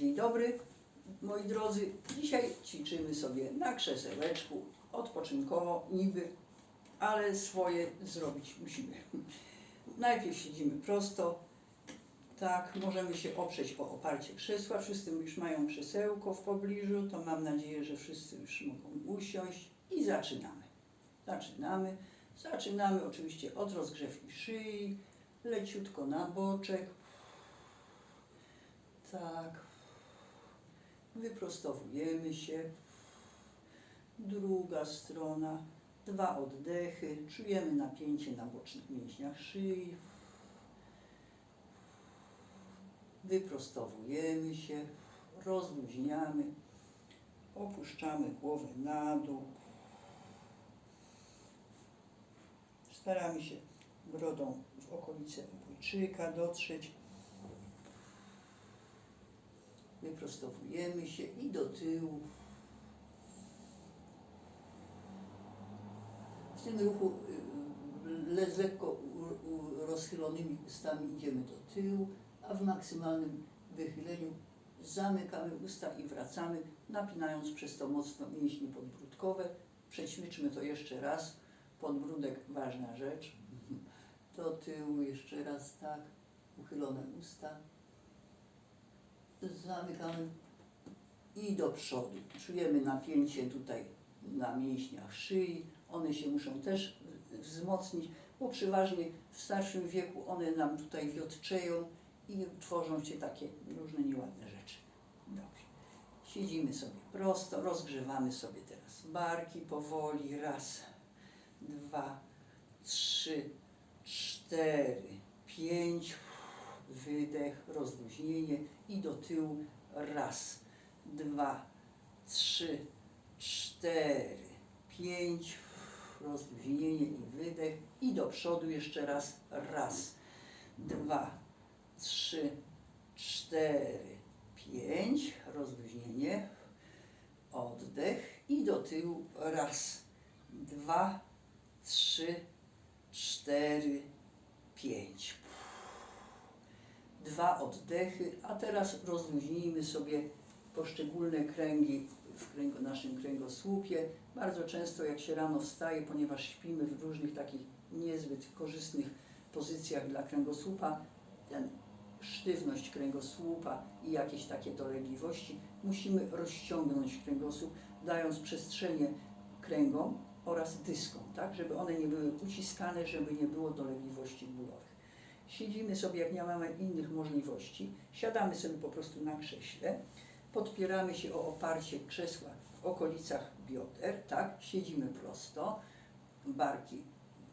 Dzień dobry, moi drodzy. Dzisiaj ćwiczymy sobie na krzesełeczku, odpoczynkowo, niby, ale swoje zrobić musimy. Najpierw siedzimy prosto, tak, możemy się oprzeć o oparcie krzesła. Wszyscy już mają krzesełko w pobliżu, to mam nadzieję, że wszyscy już mogą usiąść i zaczynamy. Zaczynamy. Zaczynamy oczywiście od rozgrzewki szyi, leciutko na boczek. Tak. Wyprostowujemy się. Druga strona. Dwa oddechy. Czujemy napięcie na bocznych mięśniach szyi. Wyprostowujemy się. Rozluźniamy. Opuszczamy głowę na dół. Staramy się brodą w okolice obojczyka dotrzeć. Wyprostowujemy się i do tyłu. W tym ruchu y, z lekko rozchylonymi ustami idziemy do tyłu, a w maksymalnym wychyleniu zamykamy usta i wracamy, napinając przez to mocno mięśnie podbródkowe. Przećwiczmy to jeszcze raz. Podbródek, ważna rzecz. Do tyłu jeszcze raz, tak. Uchylone usta. Zamykamy i do przodu. Czujemy napięcie tutaj na mięśniach szyi. One się muszą też wzmocnić, bo przeważnie w starszym wieku one nam tutaj wiotczeją i tworzą się takie różne nieładne rzeczy. Dobrze. Siedzimy sobie prosto, rozgrzewamy sobie teraz barki powoli. Raz, dwa, trzy, cztery, pięć. Wydech, rozluźnienie i do tyłu. Raz, dwa, trzy, cztery, pięć. Rozluźnienie i wydech. I do przodu jeszcze raz. Raz, dwa, trzy, cztery, pięć. Rozluźnienie. Oddech i do tyłu. Raz, dwa, trzy, cztery, pięć. Dwa oddechy, a teraz rozluźnijmy sobie poszczególne kręgi w kręgu, naszym kręgosłupie. Bardzo często jak się rano wstaje, ponieważ śpimy w różnych takich niezbyt korzystnych pozycjach dla kręgosłupa, ten sztywność kręgosłupa i jakieś takie dolegliwości, musimy rozciągnąć kręgosłup, dając przestrzenie kręgom oraz dyskom, tak, żeby one nie były uciskane, żeby nie było dolegliwości bólowych. Siedzimy sobie, jak nie mamy innych możliwości, siadamy sobie po prostu na krześle, podpieramy się o oparcie krzesła w okolicach bioder, tak, siedzimy prosto, barki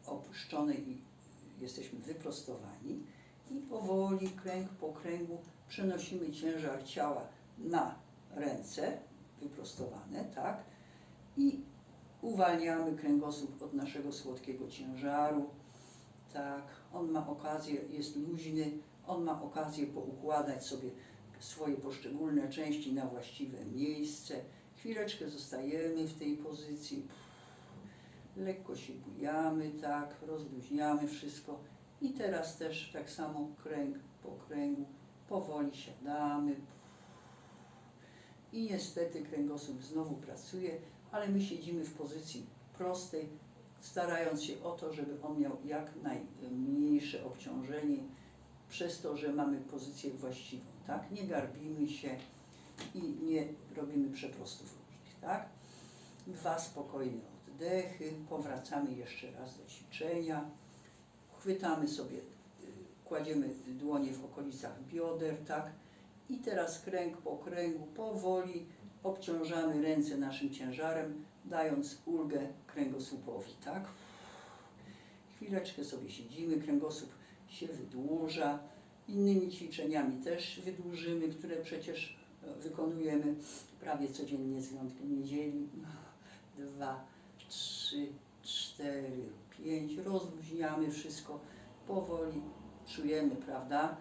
opuszczone i jesteśmy wyprostowani i powoli, kręg po kręgu przenosimy ciężar ciała na ręce, wyprostowane, tak, i uwalniamy kręgosłup od naszego słodkiego ciężaru, tak, on ma okazję, jest luźny, on ma okazję poukładać sobie swoje poszczególne części na właściwe miejsce. Chwileczkę zostajemy w tej pozycji, lekko się bujamy, tak, rozluźniamy wszystko. I teraz też tak samo kręg po kręgu, powoli siadamy. I niestety kręgosłup znowu pracuje, ale my siedzimy w pozycji prostej, starając się o to, żeby on miał jak najmniejsze obciążenie przez to, że mamy pozycję właściwą, tak? Nie garbimy się i nie robimy przeprostów różnych, tak? Dwa spokojne oddechy, powracamy jeszcze raz do ćwiczenia, chwytamy sobie, kładziemy dłonie w okolicach bioder, tak? I teraz kręg po kręgu, powoli obciążamy ręce naszym ciężarem, dając ulgę kręgosłupowi, tak? Chwileczkę sobie siedzimy, kręgosłup się wydłuża. Innymi ćwiczeniami też wydłużymy, które przecież e, wykonujemy prawie codziennie z wyjątkiem niedzieli. Dwa, trzy, cztery, pięć. Rozluźniamy wszystko powoli. Czujemy, prawda,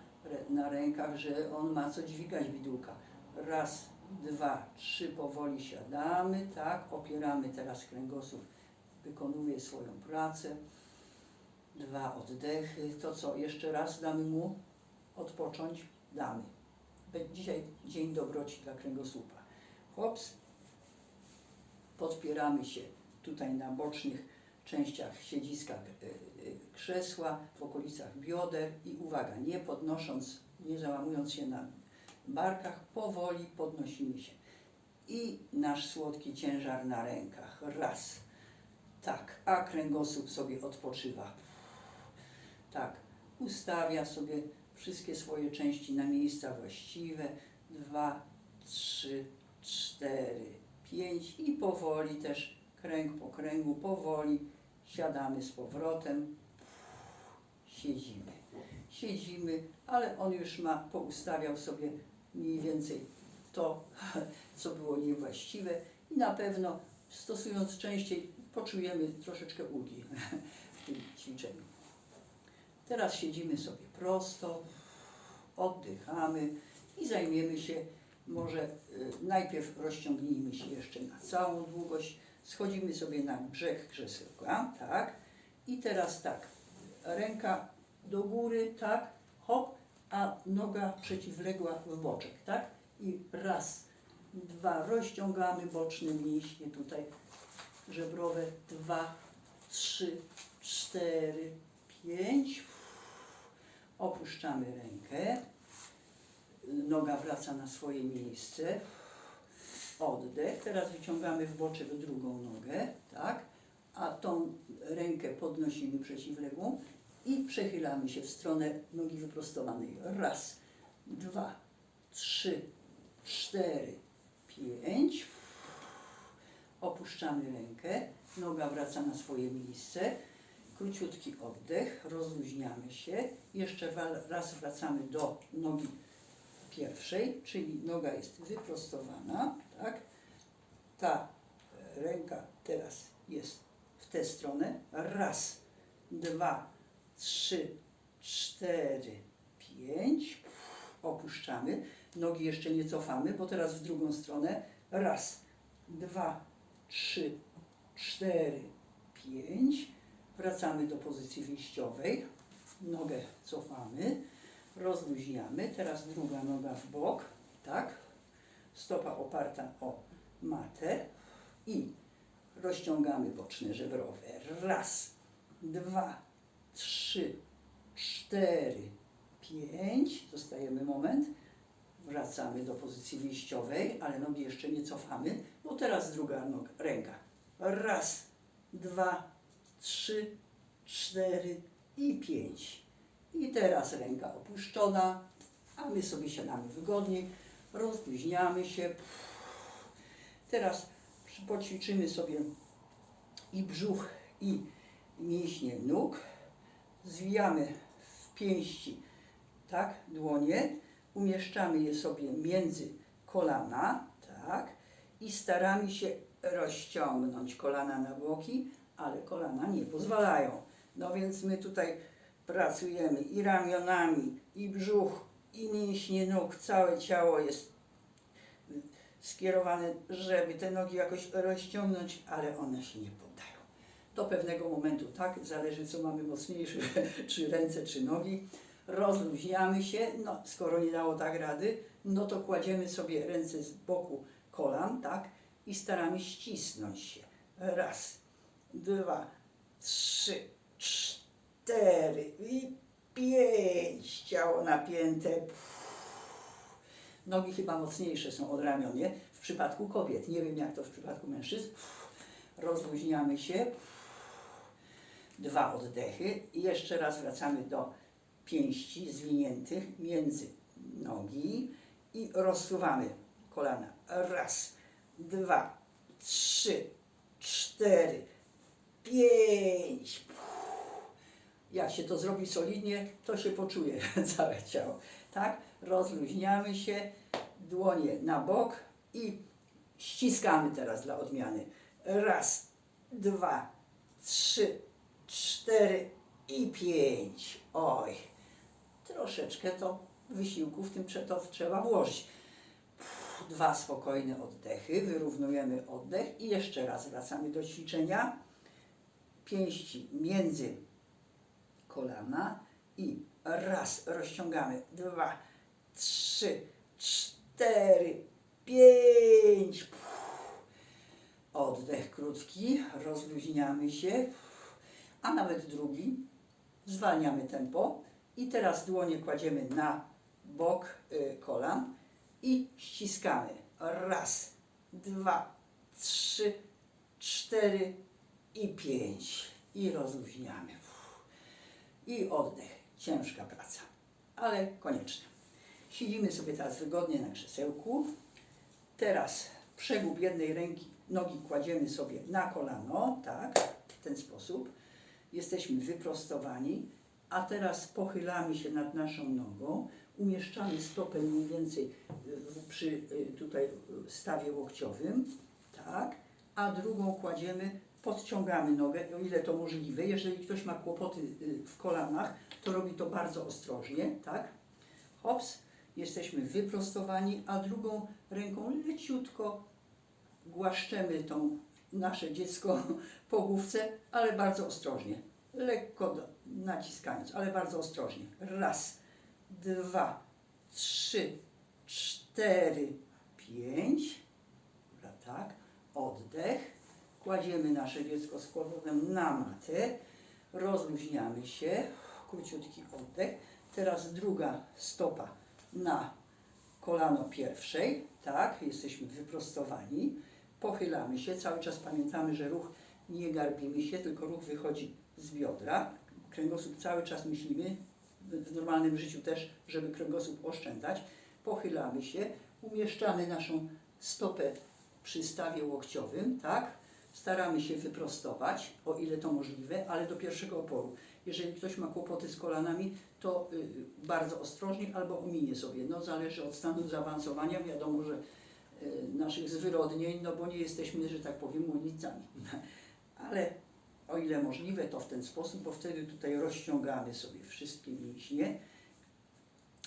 na rękach, że on ma co dźwigać bidułka. Raz, dwa, trzy, powoli siadamy, tak, opieramy teraz kręgosłup, wykonuje swoją pracę. Dwa oddechy, to co, jeszcze raz damy mu odpocząć? Damy. dzisiaj dzień dobroci dla kręgosłupa. Hops, podpieramy się tutaj na bocznych częściach siedziska y, y, krzesła, w okolicach bioder i uwaga, nie podnosząc, nie załamując się na barkach, powoli podnosimy się. I nasz słodki ciężar na rękach. Raz. Tak, a kręgosłup sobie odpoczywa. Tak, ustawia sobie wszystkie swoje części na miejsca właściwe. Dwa, trzy, cztery, pięć i powoli też kręg po kręgu, powoli siadamy z powrotem. Siedzimy. Siedzimy, ale on już ma, poustawiał sobie mniej więcej to, co było niewłaściwe. I na pewno stosując częściej poczujemy troszeczkę ulgi w tym ćwiczeniu. Teraz siedzimy sobie prosto, oddychamy i zajmiemy się, może y, najpierw rozciągnijmy się jeszcze na całą długość, schodzimy sobie na brzeg krzesełka, tak, i teraz tak, ręka do góry, tak, hop, a noga przeciwległa w boczek, tak, i raz, dwa, rozciągamy boczne mięśnie tutaj, żebrowe, dwa, trzy, cztery, pięć, opuszczamy rękę, noga wraca na swoje miejsce, oddech, teraz wyciągamy w boczek drugą nogę, tak, a tą rękę podnosimy przeciwległą i przechylamy się w stronę nogi wyprostowanej. Raz, dwa, trzy, cztery, pięć. Opuszczamy rękę, noga wraca na swoje miejsce. Króciutki oddech, rozluźniamy się. Jeszcze raz wracamy do nogi pierwszej, czyli noga jest wyprostowana, tak? Ta e, ręka teraz jest w tę stronę. Raz, dwa, trzy, cztery, pięć. Opuszczamy. Nogi jeszcze nie cofamy, bo teraz w drugą stronę. Raz, dwa, trzy, cztery, pięć. Wracamy do pozycji wyjściowej. Nogę cofamy. Rozluźniamy. Teraz druga noga w bok. Tak. Stopa oparta o matę. I rozciągamy boczne żebrowe. Raz, dwa, trzy, cztery, pięć. Zostajemy moment. Wracamy do pozycji wyjściowej, ale nogi jeszcze nie cofamy, bo teraz druga noga, ręka. Raz, dwa, trzy, cztery i pięć. I teraz ręka opuszczona, a my sobie siadamy wygodniej, rozluźniamy się. Teraz poćwiczymy sobie i brzuch, i mięśnie nóg. Zwijamy w pięści, tak, dłonie. Umieszczamy je sobie między kolana, tak, i staramy się rozciągnąć kolana na boki, ale kolana nie pozwalają. No więc my tutaj pracujemy i ramionami, i brzuch, i mięśnie nóg, całe ciało jest skierowane, żeby te nogi jakoś rozciągnąć, ale one się nie poddają. Do pewnego momentu tak, zależy co mamy mocniejsze, czy ręce, czy nogi. Rozluźniamy się, no skoro nie dało tak rady, no to kładziemy sobie ręce z boku kolan, tak, i staramy ścisnąć się. Raz, dwa, trzy, cztery i pięć. Ciało napięte. Nogi chyba mocniejsze są od ramion, nie? W przypadku kobiet. Nie wiem jak to w przypadku mężczyzn. Rozluźniamy się. Dwa oddechy. I jeszcze raz wracamy do pięści zwiniętych między nogi i rozsuwamy kolana. Raz, dwa, trzy, cztery, pięć. Jak się to zrobi solidnie, to się poczuje całe ciało. Tak? Rozluźniamy się, dłonie na bok i ściskamy teraz dla odmiany. Raz, dwa, trzy, cztery i pięć. Oj, troszeczkę to wysiłku w tym to trzeba włożyć. Dwa spokojne oddechy, wyrównujemy oddech i jeszcze raz wracamy do ćwiczenia. Pięści między kolana i raz rozciągamy, dwa, trzy, cztery, pięć. Oddech krótki, rozluźniamy się, a nawet drugi. Zwalniamy tempo i teraz dłonie kładziemy na bok y, kolan i ściskamy. Raz, dwa, trzy, cztery i pięć. I rozluźniamy. I oddech. Ciężka praca, ale konieczna. Siedzimy sobie teraz wygodnie na krzesełku. Teraz przegub jednej ręki, nogi kładziemy sobie na kolano, tak, w ten sposób. Jesteśmy wyprostowani, a teraz pochylamy się nad naszą nogą, umieszczamy stopę mniej więcej y, przy y, tutaj y, stawie łokciowym, tak, a drugą kładziemy, podciągamy nogę, o ile to możliwe. Jeżeli ktoś ma kłopoty w kolanach, to robi to bardzo ostrożnie, tak, hops, jesteśmy wyprostowani, a drugą ręką leciutko głaszczemy tą nasze dziecko po główce, ale bardzo ostrożnie. Lekko naciskając, ale bardzo ostrożnie. Raz, dwa, trzy, cztery, pięć. Dobra, tak. Oddech. Kładziemy nasze dziecko z powrotem na matę. Rozluźniamy się. Króciutki oddech. Teraz druga stopa na kolano pierwszej, tak, jesteśmy wyprostowani, pochylamy się, cały czas pamiętamy, że ruch nie garbimy się, tylko ruch wychodzi z biodra, kręgosłup cały czas myślimy, w normalnym życiu też, żeby kręgosłup oszczędzać, pochylamy się, umieszczamy naszą stopę przy stawie łokciowym, tak, staramy się wyprostować, o ile to możliwe, ale do pierwszego oporu. Jeżeli ktoś ma kłopoty z kolanami, to y, bardzo ostrożnie albo ominie sobie. No zależy od stanu zaawansowania. Wiadomo, że naszych zwyrodnień, no bo nie jesteśmy, że tak powiem, młodzicami. Ale o ile możliwe, to w ten sposób, bo wtedy tutaj rozciągamy sobie wszystkie mięśnie,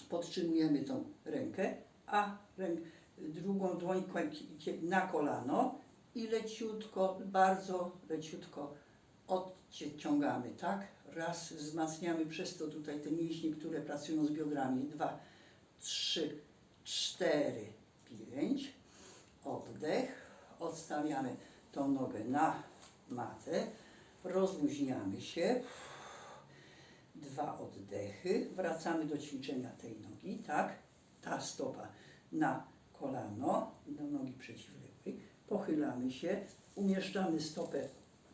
podtrzymujemy tą rękę, a ręk, drugą dłoń na kolano i leciutko, bardzo leciutko odciągamy, tak? Raz, wzmacniamy przez to tutaj te mięśnie, które pracują z biodrami. Dwa, trzy, cztery, pięć. Oddech. Odstawiamy tą nogę na matę. Rozluźniamy się. Dwa oddechy. Wracamy do ćwiczenia tej nogi, tak? Ta stopa na kolano, do nogi przeciwległej. Pochylamy się. Umieszczamy stopę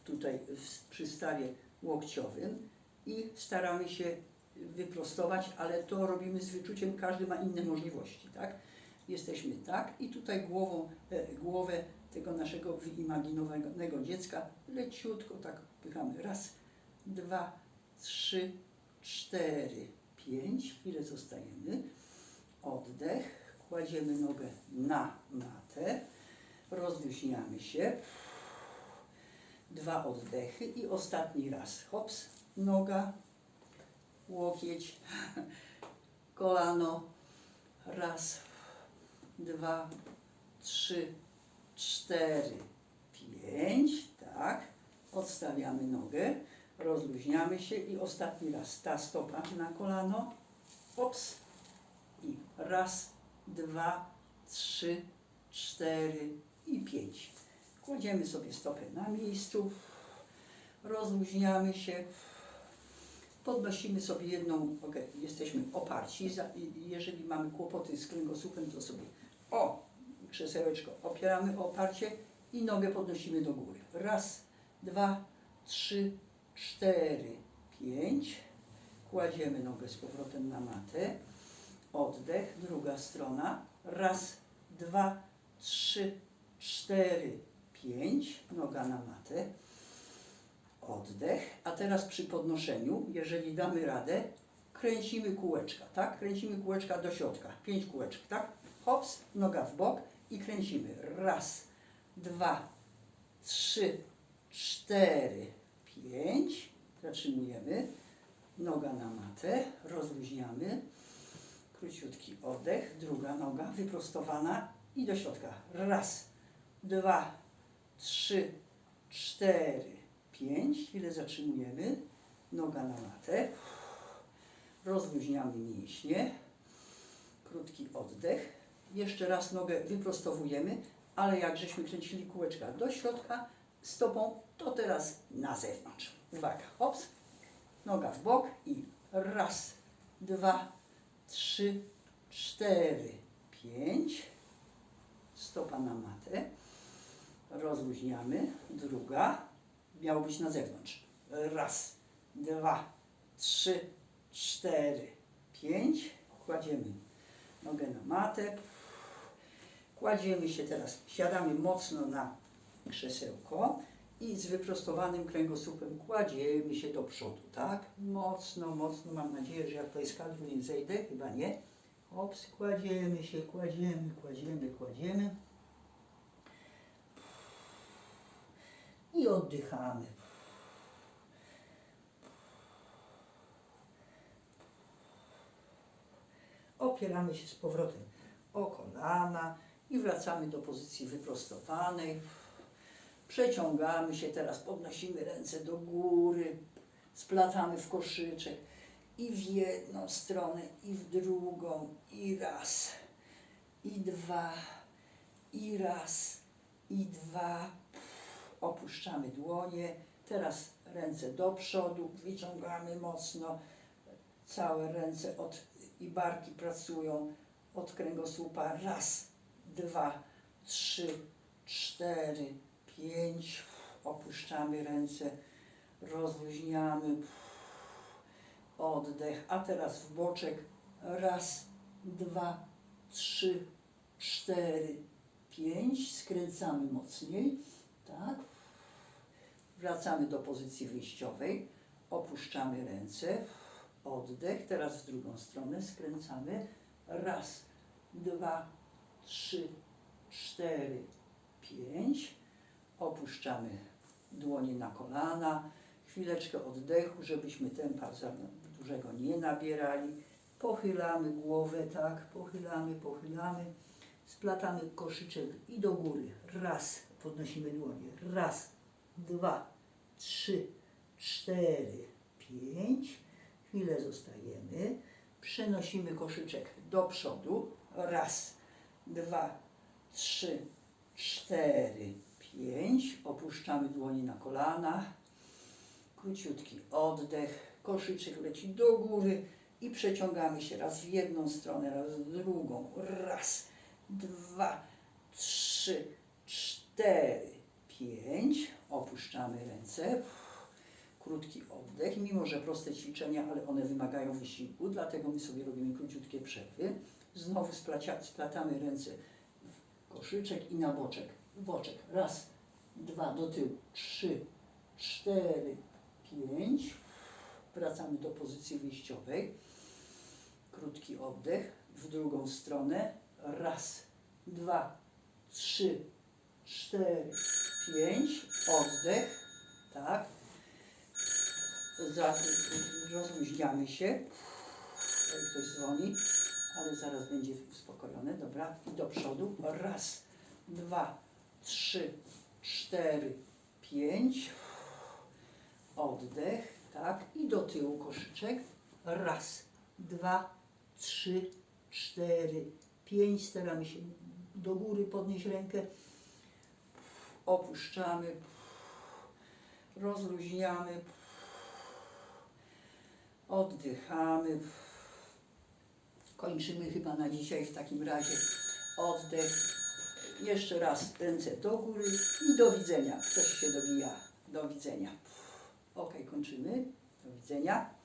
tutaj w, przy stawie łokciowym i staramy się wyprostować, ale to robimy z wyczuciem, każdy ma inne możliwości, tak? Jesteśmy tak i tutaj głową, e, głowę tego naszego wyimaginowanego dziecka leciutko tak pychamy. Raz, dwa, trzy, cztery, pięć. Chwilę zostajemy. Oddech. Kładziemy nogę na matę. Rozluźniamy się dwa oddechy i ostatni raz. Hops, noga, łokieć, kolano. Raz, dwa, trzy, cztery, pięć. Tak. Odstawiamy nogę, rozluźniamy się i ostatni raz ta stopa na kolano. Hops. I raz, dwa, trzy, cztery i pięć. Kładziemy sobie stopę na miejscu, rozluźniamy się, podnosimy sobie jedną, ok, jesteśmy oparci, jeżeli mamy kłopoty z kręgosłupem, to sobie o, krzesełeczko opieramy o oparcie i nogę podnosimy do góry. Raz, dwa, trzy, cztery, pięć. Kładziemy nogę z powrotem na matę. Oddech, druga strona. Raz, dwa, trzy, cztery, pięć. Noga na matę. Oddech. A teraz przy podnoszeniu, jeżeli damy radę, kręcimy kółeczka, tak? Kręcimy kółeczka do środka. Pięć kółeczek, tak? Hops, noga w bok i kręcimy. Raz, dwa, trzy, cztery, pięć. Zatrzymujemy. Noga na matę. Rozluźniamy. Króciutki oddech. Druga noga wyprostowana i do środka. Raz, dwa, trzy, cztery, pięć. Chwilę zatrzymujemy. Noga na matę. Rozluźniamy mięśnie. Krótki oddech. Jeszcze raz nogę wyprostowujemy, ale jak żeśmy kręcili kółeczka do środka stopą, to teraz na zewnątrz. Uwaga, hops, noga w bok i raz, dwa, trzy, cztery, pięć. Stopa na matę. Rozluźniamy. Druga. Miało być na zewnątrz. Raz, dwa, trzy, cztery, pięć. Kładziemy nogę na matę. Kładziemy się teraz, siadamy mocno na krzesełko i z wyprostowanym kręgosłupem kładziemy się do przodu, tak? Mocno, mocno, mam nadzieję, że jak to jest kadru nie zejdę, chyba nie. Hops, kładziemy się, kładziemy, kładziemy, kładziemy. I oddychamy. Opieramy się z powrotem o kolana i wracamy do pozycji wyprostowanej. Przeciągamy się teraz, podnosimy ręce do góry, splatamy w koszyczek i w jedną stronę, i w drugą, i raz, i dwa, i raz, i dwa. Opuszczamy dłonie. Teraz ręce do przodu, wyciągamy mocno. Całe ręce od, i barki pracują od kręgosłupa. Raz, dwa, trzy, cztery, pięć. Opuszczamy ręce, rozluźniamy. Oddech. A teraz w boczek. Raz, dwa, trzy, cztery, pięć. Skręcamy mocniej. Tak. Wracamy do pozycji wyjściowej. Opuszczamy ręce. Oddech. Teraz w drugą stronę skręcamy. Raz, dwa, trzy, cztery, pięć. Opuszczamy dłonie na kolana. Chwileczkę oddechu, żebyśmy tempa za dużego nie nabierali. Pochylamy głowę, tak, pochylamy, pochylamy. Splatamy koszyczek i do góry. Raz, podnosimy dłonie. Raz, dwa, trzy, cztery, pięć. Chwilę zostajemy. Przenosimy koszyczek do przodu. Raz, dwa, trzy, cztery, pięć. Opuszczamy dłonie na kolana. Króciutki oddech. Koszyczek leci do góry i przeciągamy się raz w jedną stronę, raz w drugą. Raz, dwa, trzy, cztery, pięć. Opuszczamy ręce. Krótki oddech, mimo że proste ćwiczenia, ale one wymagają wysiłku, dlatego my sobie robimy króciutkie przerwy. Znowu splatamy ręce w koszyczek i na boczek. Boczek. Raz, dwa, do tyłu. Trzy, cztery, pięć. Wracamy do pozycji wyjściowej. Krótki oddech. W drugą stronę. Raz, dwa, trzy, cztery, pięć. Oddech. Tak. Za, rozluźniamy się. Ktoś dzwoni, ale zaraz będzie uspokojony. Dobra. I do przodu. Raz, dwa, trzy, cztery, pięć. Oddech, tak. I do tyłu koszyczek. Raz, dwa, trzy, cztery, pięć. Staramy się do góry podnieść rękę. Opuszczamy. Rozluźniamy. Oddychamy. Kończymy chyba na dzisiaj w takim razie. Oddech. Jeszcze raz ręce do góry i do widzenia. Ktoś się dobija. Do widzenia. Ok, kończymy. Do widzenia.